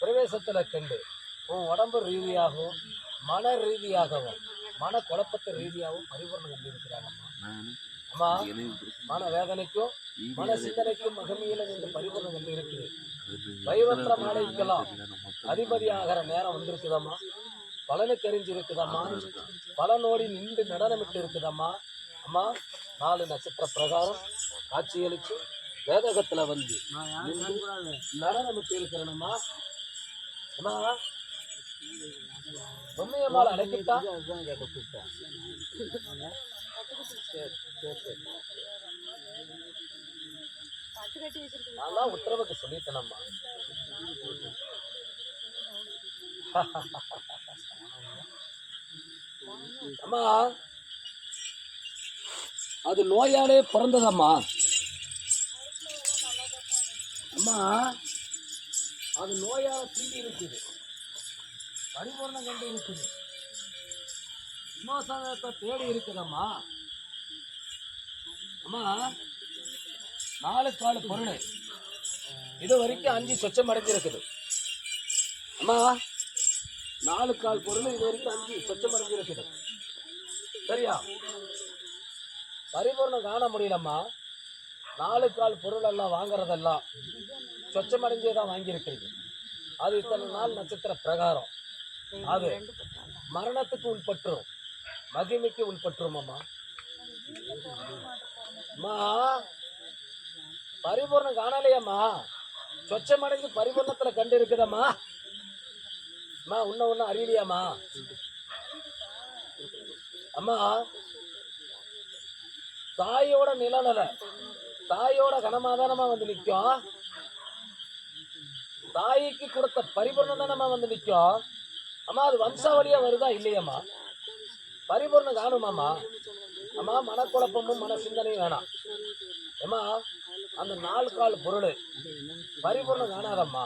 பிரவேசத்துல கண்டு. உன் உடம்பு ரீதியாகவும் மன ரீதியாகவும் மன குழப்பத்தை ரீதியாகவும் பரிபூர்ணம் கண்டிருக்கிறாங்கம்மா அம்மா. மன வேதனைக்கும் மன சிந்தனைக்கும் மகமையில இந்த பரிபூர்ணம் கண்டு இருக்குது வைவற்ற மாலைக்கெல்லாம் அதிபதியாகிற நேரம் வந்திருக்குதம்மா. பலனுக்கு அறிஞ்சு இருக்குதம்மா பலனோடி நின்று நடனமிட்டு இருக்குதம்மா. அம்மா நாலு நட்சத்திர பிரகாரம் காட்சியளிச்சு வேதகத்துல வந்து நடனமிட்டு இருக்கிறனம்மா. பொம்மையம்மாள் அழைக்கிட்டா நான் தான் உத்தரவுக்கு சொல்லித்தனம்மா அம்மா அது நோயாலே பிறந்ததம்மா. அம்மா அது நோயால் தீண்டி இருக்குது பரிபூர்ணம் கண்டு இருக்குது விமோசனத்தை தேடி இருக்குதம்மா. அம்மா நாலு காலு பொருள். இது வரைக்கும் அஞ்சு சொச்சம் அடைஞ்சிருக்குது. அம்மா நாலு கால் பொருள் இது வரைக்கும் அஞ்சு சொச்சம் அடைஞ்சிருக்குது. சரியா? பரிபூர்ணம் காண முடியலம்மா. நாலு கால் பொருள் எல்லாம் வாங்குறதெல்லாம் சொச்சமடைஞ்சே தான் வாங்கியிருக்கிறீங்க அது இத்தனை நாள் நட்சத்திர பிரகாரம். அது மரணத்துக்கு உள்பட்டுரும். மகிமைக்கு உட்பட்டுரும் அம்மா அம்மா பரிபூர்ணம் காணலையம்மா. சொச்சமடைஞ்சு பரிபூர்ணத்துல கண்டு இருக்குதம்மா அம்மா உன்ன ஒன்றும் அறியலையாம்மா. அம்மா தாயோட நிழலல தாயோட கனமாதானமா வந்து நிற்கும் தாய்க்கு கொடுத்த பரிபூர்ணம் தான் நம்ம வந்து நிற்கும்? அம்மா அது வம்சாவளியா வருதா இல்லையம்மா? பரிபூர்ணம் காணுமாம்மா? அம்மா மனக்குழப்பமும் மன சிந்தனையும் வேணாம். ஏம்மா அந்த நாலு கால் பொருள் பரிபூர்ணம் காணாதம்மா.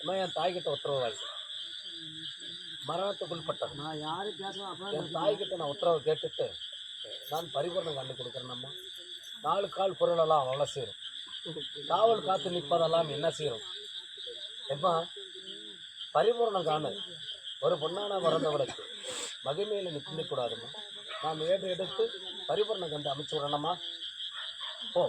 அம்மா என் தாய்கிட்ட உத்தரவு வாங்கி மரணத்துக்குள்பட்டது நான் யாரு கேட்கலாம் அப்ப என் தாய்கிட்ட நான் உத்தரவு கேட்டுட்டு நான் பரிபூர்ணம் கண்டு கொடுக்குறேனம்மா. நாலு கால் பொருளெல்லாம் அவளை சேரும். காவல் காத்து நிற்பதெல்லாம் என்ன சேரும்? எப்பா பரிபூர்ணம் காணு. ஒரு பொண்ணான பிறந்தவளுக்கு மகிமையில் நிற்க கூடாதும்மா. நான் ஏடு எடுத்து பரிபூர்ணம் கண்டு அமைச்சு விடணுமா போ.